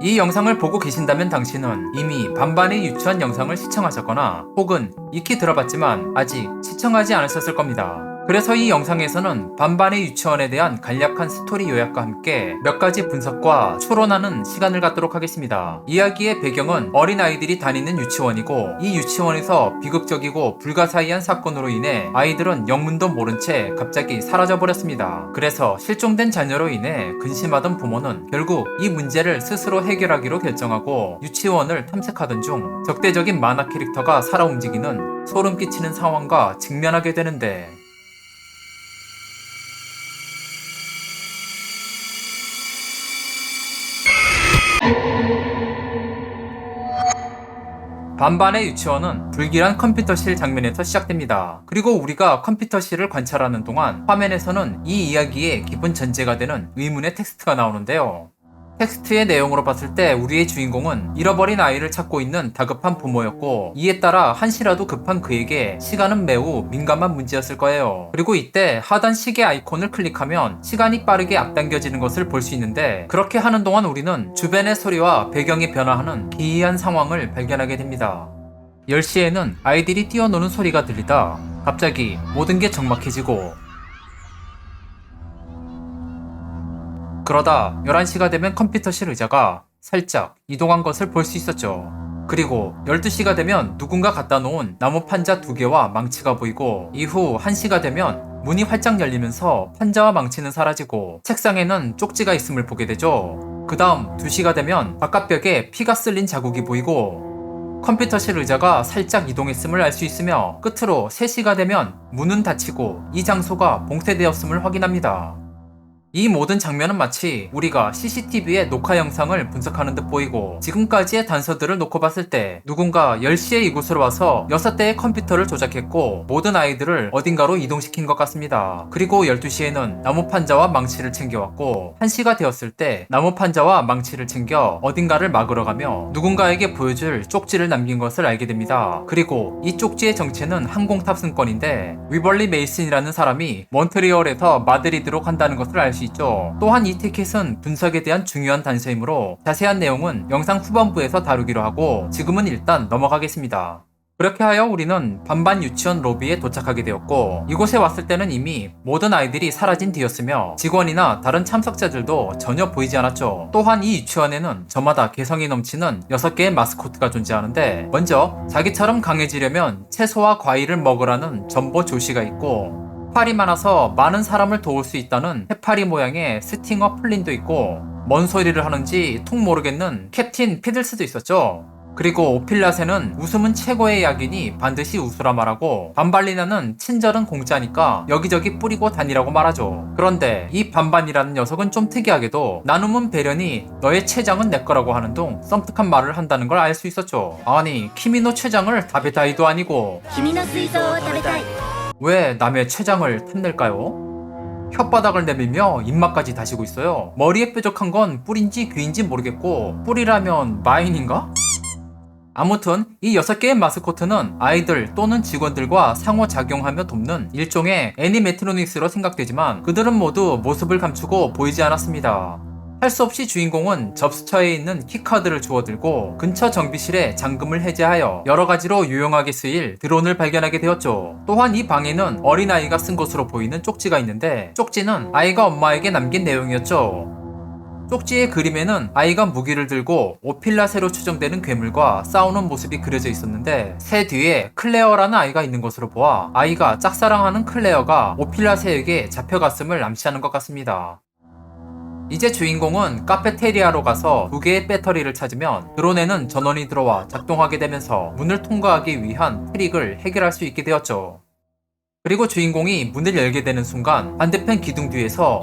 이 영상을 보고 계신다면 당신은 이미 반반의 유치원 영상을 시청하셨거나 혹은 익히 들어봤지만 아직 시청하지 않으셨을 겁니다. 그래서 이 영상에서는 반반의 유치원에 대한 간략한 스토리 요약과 함께 몇 가지 분석과 추론하는 시간을 갖도록 하겠습니다. 이야기의 배경은 어린아이들이 다니는 유치원이고 이 유치원에서 비극적이고 불가사의한 사건으로 인해 아이들은 영문도 모른 채 갑자기 사라져버렸습니다. 그래서 실종된 자녀로 인해 근심하던 부모는 결국 이 문제를 스스로 해결하기로 결정하고 유치원을 탐색하던 중 적대적인 만화 캐릭터가 살아 움직이는 소름 끼치는 상황과 직면하게 되는데 반반의 유치원은 불길한 컴퓨터실 장면에서 시작됩니다. 그리고 우리가 컴퓨터실을 관찰하는 동안 화면에서는 이 이야기의 기본 전제가 되는 의문의 텍스트가 나오는데요. 텍스트의 내용으로 봤을 때 우리의 주인공은 잃어버린 아이를 찾고 있는 다급한 부모였고 이에 따라 한시라도 급한 그에게 시간은 매우 민감한 문제였을 거예요. 그리고 이때 하단 시계 아이콘을 클릭하면 시간이 빠르게 앞당겨지는 것을 볼 수 있는데 그렇게 하는 동안 우리는 주변의 소리와 배경이 변화하는 기이한 상황을 발견하게 됩니다. 10시에는 아이들이 뛰어노는 소리가 들리다 갑자기 모든 게 적막해지고 그러다 11시가 되면 컴퓨터실 의자가 살짝 이동한 것을 볼 수 있었죠. 그리고 12시가 되면 누군가 갖다 놓은 나무 판자 두 개와 망치가 보이고 이후 1시가 되면 문이 활짝 열리면서 판자와 망치는 사라지고 책상에는 쪽지가 있음을 보게 되죠. 그 다음 2시가 되면 바깥벽에 피가 쓸린 자국이 보이고 컴퓨터실 의자가 살짝 이동했음을 알 수 있으며 끝으로 3시가 되면 문은 닫히고 이 장소가 봉쇄되었음을 확인합니다. 이 모든 장면은 마치 우리가 CCTV의 녹화 영상을 분석하는 듯 보이고 지금까지의 단서들을 놓고 봤을 때 누군가 10시에 이곳으로 와서 6대의 컴퓨터를 조작했고 모든 아이들을 어딘가로 이동시킨 것 같습니다. 그리고 12시에는 나무 판자와 망치를 챙겨왔고 1시가 되었을 때 나무 판자와 망치를 챙겨 어딘가를 막으러 가며 누군가에게 보여줄 쪽지를 남긴 것을 알게 됩니다. 그리고 이 쪽지의 정체는 항공 탑승권인데 위벌리 메이슨이라는 사람이 몬트리올에서 마드리드로 간다는 것을 알수 있죠. 또한 이 티켓은 분석에 대한 중요한 단서이므로 자세한 내용은 영상 후반부에서 다루기로 하고 지금은 일단 넘어가겠습니다. 그렇게 하여 우리는 반반 유치원 로비에 도착하게 되었고 이곳에 왔을 때는 이미 모든 아이들이 사라진 뒤였으며 직원이나 다른 참석자들도 전혀 보이지 않았죠. 또한 이 유치원에는 저마다 개성이 넘치는 6개의 마스코트가 존재하는데 먼저 자기처럼 강해지려면 채소와 과일을 먹으라는 전보 조시가 있고 해파리 많아서 많은 사람을 도울 수 있다는 해파리 모양의 스팅어 플린도 있고 뭔 소리를 하는지 통 모르겠는 캡틴 피들스도 있었죠. 그리고 오필라세는 웃음은 최고의 약이니 반드시 웃으라 말하고 반발리나는 친절은 공짜니까 여기저기 뿌리고 다니라고 말하죠. 그런데 이 반반이라는 녀석은 좀 특이하게도 나눔은 배려니 너의 췌장은 내 거라고 하는 둥 썸뜩한 말을 한다는 걸 알 수 있었죠. 아니 키미노 췌장을 다베다이도 아니고 키미노 스이소 다베타이 왜 남의 췌장을 탐낼까요? 혓바닥을 내밀며 입맛까지 다시고 있어요. 머리에 뾰족한 건 뿔인지 귀인지 모르겠고 뿔이라면 마인인가? 아무튼 이 6개의 마스코트는 아이들 또는 직원들과 상호작용하며 돕는 일종의 애니메트로닉스로 생각되지만 그들은 모두 모습을 감추고 보이지 않았습니다. 할 수 없이 주인공은 접수처에 있는 키카드를 주워들고 근처 정비실에 잠금을 해제하여 여러 가지로 유용하게 쓰일 드론을 발견하게 되었죠. 또한 이 방에는 어린아이가 쓴 것으로 보이는 쪽지가 있는데 쪽지는 아이가 엄마에게 남긴 내용이었죠. 쪽지의 그림에는 아이가 무기를 들고 오필라세로 추정되는 괴물과 싸우는 모습이 그려져 있었는데 새 뒤에 클레어라는 아이가 있는 것으로 보아 아이가 짝사랑하는 클레어가 오필라세에게 잡혀갔음을 암시하는 것 같습니다. 이제 주인공은 카페테리아로 가서 두 개의 배터리를 찾으면 드론에는 전원이 들어와 작동하게 되면서 문을 통과하기 위한 트릭을 해결할 수 있게 되었죠. 그리고 주인공이 문을 열게 되는 순간 반대편 기둥 뒤에서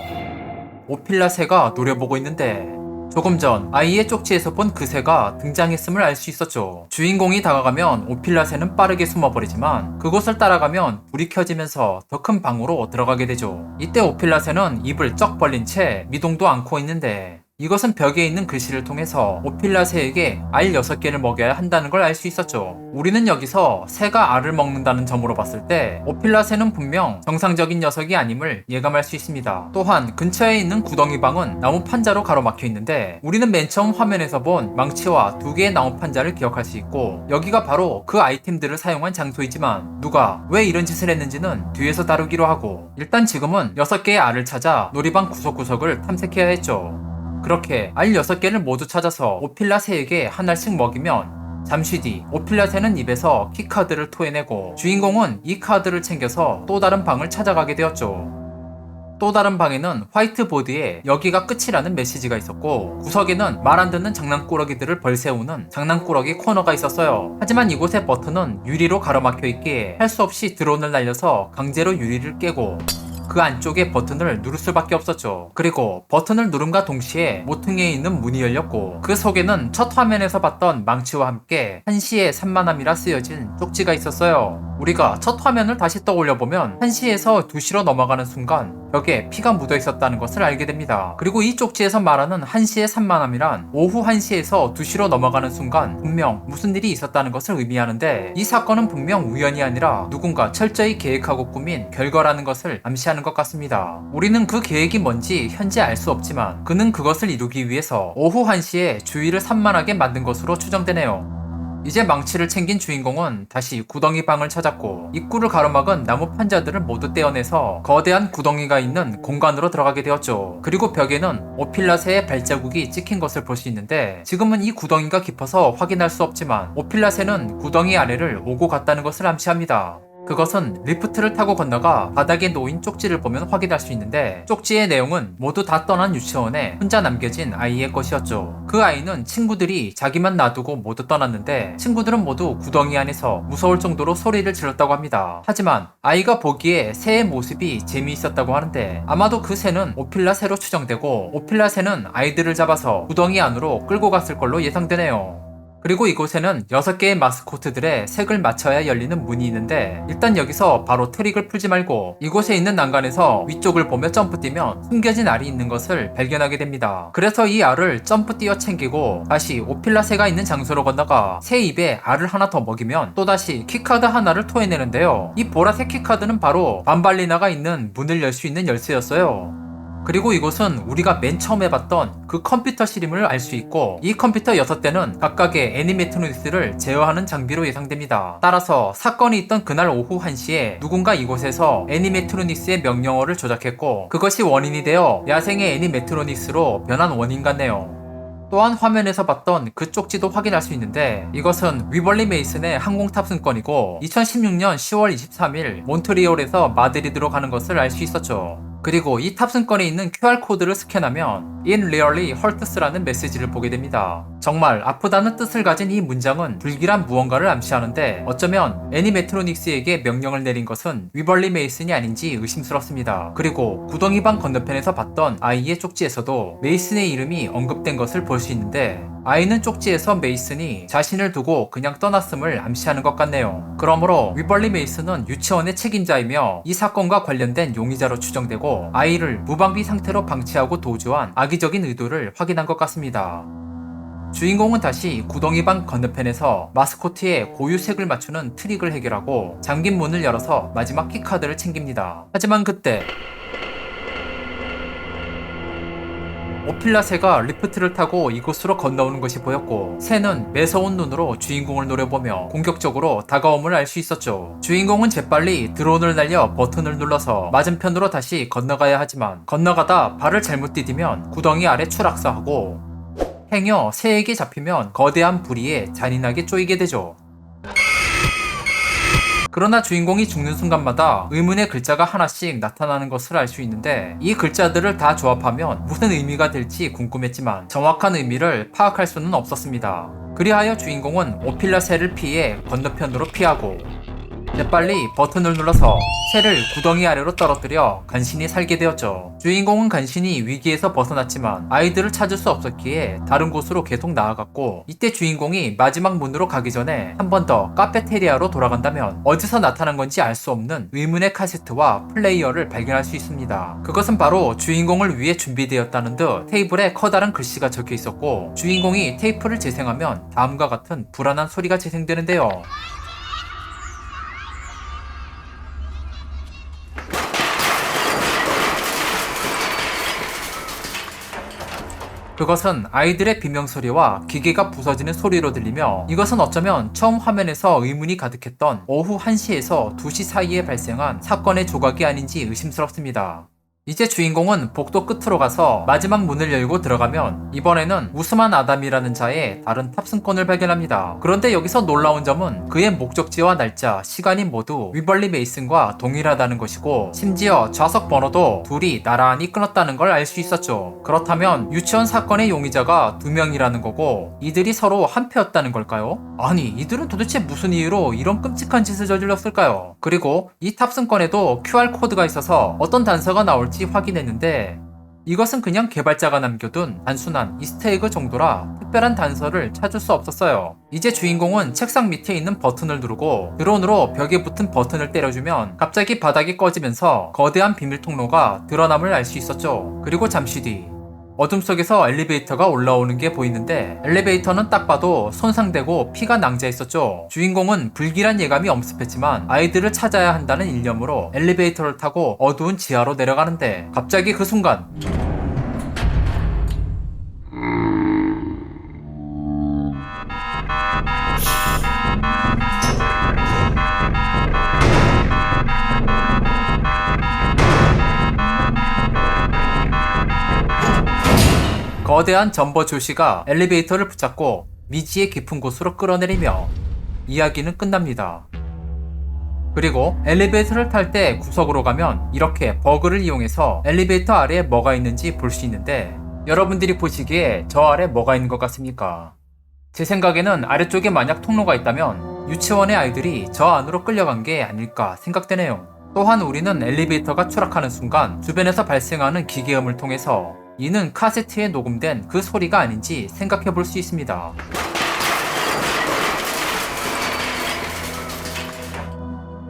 오필라 새가 노려보고 있는데 조금 전 아이의 쪽지에서 본 그 새가 등장했음을 알 수 있었죠. 주인공이 다가가면 오필라 새는 빠르게 숨어버리지만 그곳을 따라가면 불이 켜지면서 더 큰 방으로 들어가게 되죠. 이때 오필라 새는 입을 쩍 벌린 채 미동도 않고 있는데 이것은 벽에 있는 글씨를 통해서 오필라 새에게 알 6개를 먹여야 한다는 걸 알 수 있었죠. 우리는 여기서 새가 알을 먹는다는 점으로 봤을 때 오필라 새는 분명 정상적인 녀석이 아님을 예감할 수 있습니다. 또한 근처에 있는 구덩이 방은 나무 판자로 가로막혀 있는데 우리는 맨 처음 화면에서 본 망치와 두 개의 나무 판자를 기억할 수 있고 여기가 바로 그 아이템들을 사용한 장소이지만 누가 왜 이런 짓을 했는지는 뒤에서 다루기로 하고 일단 지금은 6개의 알을 찾아 놀이방 구석구석을 탐색해야 했죠. 그렇게 알 6개를 모두 찾아서 오필라 새에게 하나씩 먹이면 잠시 뒤 오필라 새는 입에서 키카드를 토해내고 주인공은 이 카드를 챙겨서 또 다른 방을 찾아가게 되었죠. 또 다른 방에는 화이트보드에 여기가 끝이라는 메시지가 있었고 구석에는 말 안 듣는 장난꾸러기들을 벌세우는 장난꾸러기 코너가 있었어요. 하지만 이곳의 버튼은 유리로 가로막혀 있기에 할 수 없이 드론을 날려서 강제로 유리를 깨고 그 안쪽에 버튼을 누를 수밖에 없었죠. 그리고 버튼을 누름과 동시에 모퉁이에 있는 문이 열렸고 그 속에는 첫 화면에서 봤던 망치와 함께 한시의 산만함이라 쓰여진 쪽지가 있었어요. 우리가 첫 화면을 다시 떠올려 보면 1시에서 2시로 넘어가는 순간 벽에 피가 묻어 있었다는 것을 알게 됩니다. 그리고 이 쪽지에서 말하는 1시의 산만함이란 오후 1시에서 2시로 넘어가는 순간 분명 무슨 일이 있었다는 것을 의미하는데 이 사건은 분명 우연이 아니라 누군가 철저히 계획하고 꾸민 결과라는 것을 암시하는 것 같습니다. 우리는 그 계획이 뭔지 현재 알 수 없지만 그는 그것을 이루기 위해서 오후 1시에 주위를 산만하게 만든 것으로 추정되네요. 이제 망치를 챙긴 주인공은 다시 구덩이 방을 찾았고 입구를 가로막은 나무 판자들을 모두 떼어내서 거대한 구덩이가 있는 공간으로 들어가게 되었죠. 그리고 벽에는 오필라새의 발자국이 찍힌 것을 볼 수 있는데 지금은 이 구덩이가 깊어서 확인할 수 없지만 오필라새는 구덩이 아래를 오고 갔다는 것을 암시합니다. 그것은 리프트를 타고 건너가 바닥에 놓인 쪽지를 보면 확인할 수 있는데 쪽지의 내용은 모두 다 떠난 유치원에 혼자 남겨진 아이의 것이었죠. 그 아이는 친구들이 자기만 놔두고 모두 떠났는데 친구들은 모두 구덩이 안에서 무서울 정도로 소리를 질렀다고 합니다. 하지만 아이가 보기에 새의 모습이 재미있었다고 하는데 아마도 그 새는 오필라 새로 추정되고 오필라 새는 아이들을 잡아서 구덩이 안으로 끌고 갔을 걸로 예상되네요. 그리고 이곳에는 6개의 마스코트들의 색을 맞춰야 열리는 문이 있는데 일단 여기서 바로 트릭을 풀지 말고 이곳에 있는 난간에서 위쪽을 보며 점프 뛰면 숨겨진 알이 있는 것을 발견하게 됩니다. 그래서 이 알을 점프 뛰어 챙기고 다시 오필라 새가 있는 장소로 건너가 새 입에 알을 하나 더 먹이면 또다시 키카드 하나를 토해내는데요. 이 보라색 키카드는 바로 반발리나가 있는 문을 열 수 있는 열쇠였어요. 그리고 이곳은 우리가 맨 처음에 봤던 그 컴퓨터실임을 알 수 있고 이 컴퓨터 6대는 각각의 애니메트로닉스를 제어하는 장비로 예상됩니다. 따라서 사건이 있던 그날 오후 1시에 누군가 이곳에서 애니메트로닉스의 명령어를 조작했고 그것이 원인이 되어 야생의 애니메트로닉스로 변한 원인 같네요. 또한 화면에서 봤던 그 쪽지도 확인할 수 있는데 이것은 위벌리 메이슨의 항공 탑승권이고 2016년 10월 23일 몬트리올에서 마드리드로 가는 것을 알 수 있었죠. 그리고 이 탑승권에 있는 QR코드를 스캔하면 In really hurts라는 메시지를 보게 됩니다. 정말 아프다는 뜻을 가진 이 문장은 불길한 무언가를 암시하는데 어쩌면 애니 메트로닉스에게 명령을 내린 것은 위벌리 메이슨이 아닌지 의심스럽습니다. 그리고 구덩이방 건너편에서 봤던 아이의 쪽지에서도 메이슨의 이름이 언급된 것을 볼 수 있는데 아이는 쪽지에서 메이슨이 자신을 두고 그냥 떠났음을 암시하는 것 같네요. 그러므로 위벌리 메이슨은 유치원의 책임자이며 이 사건과 관련된 용의자로 추정되고 아이를 무방비 상태로 방치하고 도주한 악의적인 의도를 확인한 것 같습니다. 주인공은 다시 구덩이 방 건너편에서 마스코트의 고유색을 맞추는 트릭을 해결하고 잠긴 문을 열어서 마지막 키카드를 챙깁니다. 하지만 그때 오필라 새가 리프트를 타고 이곳으로 건너오는 것이 보였고 새는 매서운 눈으로 주인공을 노려보며 공격적으로 다가옴을 알 수 있었죠. 주인공은 재빨리 드론을 날려 버튼을 눌러서 맞은편으로 다시 건너가야 하지만 건너가다 발을 잘못 디디면 구덩이 아래 추락사하고 행여 새에게 잡히면 거대한 부리에 잔인하게 쪼이게 되죠. 그러나 주인공이 죽는 순간마다 의문의 글자가 하나씩 나타나는 것을 알 수 있는데 이 글자들을 다 조합하면 무슨 의미가 될지 궁금했지만 정확한 의미를 파악할 수는 없었습니다. 그리하여 주인공은 오필라 새를 피해 건너편으로 피하고 재빨리 버튼을 눌러서 새를 구덩이 아래로 떨어뜨려 간신히 살게 되었죠. 주인공은 간신히 위기에서 벗어났지만 아이들을 찾을 수 없었기에 다른 곳으로 계속 나아갔고 이때 주인공이 마지막 문으로 가기 전에 한 번 더 카페테리아로 돌아간다면 어디서 나타난 건지 알 수 없는 의문의 카세트와 플레이어를 발견할 수 있습니다. 그것은 바로 주인공을 위해 준비되었다는 듯 테이블에 커다란 글씨가 적혀 있었고 주인공이 테이프를 재생하면 다음과 같은 불안한 소리가 재생되는데요. 그것은 아이들의 비명소리와 기계가 부서지는 소리로 들리며 이것은 어쩌면 처음 화면에서 의문이 가득했던 오후 1시에서 2시 사이에 발생한 사건의 조각이 아닌지 의심스럽습니다. 이제 주인공은 복도 끝으로 가서 마지막 문을 열고 들어가면 이번에는 우스만 아담이라는 자의 다른 탑승권을 발견합니다. 그런데 여기서 놀라운 점은 그의 목적지와 날짜, 시간이 모두 위벌리 메이슨과 동일하다는 것이고 심지어 좌석 번호도 둘이 나란히 끊었다는 걸 알 수 있었죠. 그렇다면 유치원 사건의 용의자가 두 명이라는 거고 이들이 서로 한패였다는 걸까요? 아니 이들은 도대체 무슨 이유로 이런 끔찍한 짓을 저질렀을까요? 그리고 이 탑승권에도 QR 코드가 있어서 어떤 단서가 나올지 확인했는데 이것은 그냥 개발자가 남겨둔 단순한 이스터에그 정도라 특별한 단서를 찾을 수 없었어요. 이제 주인공은 책상 밑에 있는 버튼을 누르고 드론으로 벽에 붙은 버튼을 때려주면 갑자기 바닥이 꺼지면서 거대한 비밀 통로가 드러남을 알 수 있었죠. 그리고 잠시 뒤 어둠 속에서 엘리베이터가 올라오는 게 보이는데 엘리베이터는 딱 봐도 손상되고 피가 낭자 있었죠. 주인공은 불길한 예감이 엄습했지만 아이들을 찾아야 한다는 일념으로 엘리베이터를 타고 어두운 지하로 내려가는데 갑자기 그 순간 거대한 점버 조시가 엘리베이터를 붙잡고 미지의 깊은 곳으로 끌어내리며 이야기는 끝납니다. 그리고 엘리베이터를 탈 때 구석으로 가면 이렇게 버그를 이용해서 엘리베이터 아래에 뭐가 있는지 볼 수 있는데 여러분들이 보시기에 저 아래 뭐가 있는 것 같습니까? 제 생각에는 아래쪽에 만약 통로가 있다면 유치원의 아이들이 저 안으로 끌려간 게 아닐까 생각되네요. 또한 우리는 엘리베이터가 추락하는 순간 주변에서 발생하는 기계음을 통해서 이는 카세트에 녹음된 그 소리가 아닌지 생각해 볼 수 있습니다.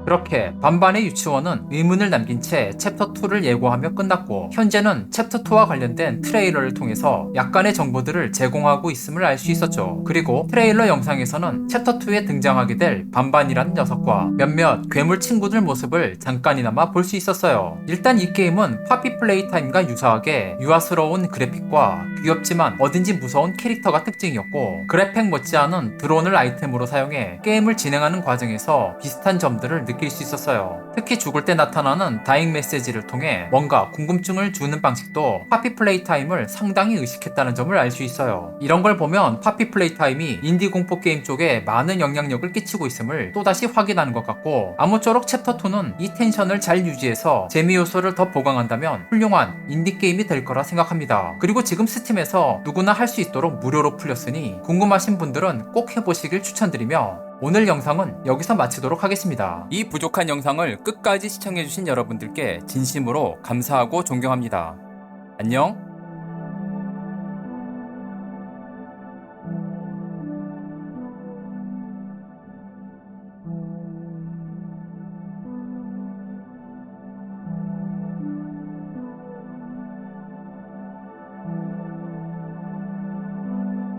그렇게 반반의 유치원은 의문을 남긴 채 챕터 2를 예고하며 끝났고 현재는 챕터 2와 관련된 트레일러를 통해서 약간의 정보들을 제공하고 있음을 알 수 있었죠. 그리고 트레일러 영상에서는 챕터 2에 등장하게 될 반반이라는 녀석과 몇몇 괴물 친구들 모습을 잠깐이나마 볼 수 있었어요. 일단 이 게임은 파피 플레이 타임과 유사하게 유아스러운 그래픽과 귀엽지만 어딘지 무서운 캐릭터가 특징이었고 그래픽 못지않은 드론을 아이템으로 사용해 게임을 진행하는 과정에서 비슷한 점들을 느낄 수 있었어요. 특히 죽을 때 나타나는 다잉 메시지를 통해 뭔가 궁금증을 주는 방식도 파피 플레이 타임을 상당히 의식했다는 점을 알 수 있어요. 이런 걸 보면 파피 플레이 타임이 인디 공포 게임 쪽에 많은 영향력을 끼치고 있음을 또다시 확인하는 것 같고 아무쪼록 챕터 2는 이 텐션을 잘 유지해서 재미 요소를 더 보강한다면 훌륭한 인디 게임이 될 거라 생각합니다. 그리고 지금 스팀에서 누구나 할 수 있도록 무료로 풀렸으니 궁금하신 분들은 꼭 해보시길 추천드리며 오늘 영상은 여기서 마치도록 하겠습니다. 이 부족한 영상을 끝까지 시청해주신 여러분들께 진심으로 감사하고 존경합니다. 안녕!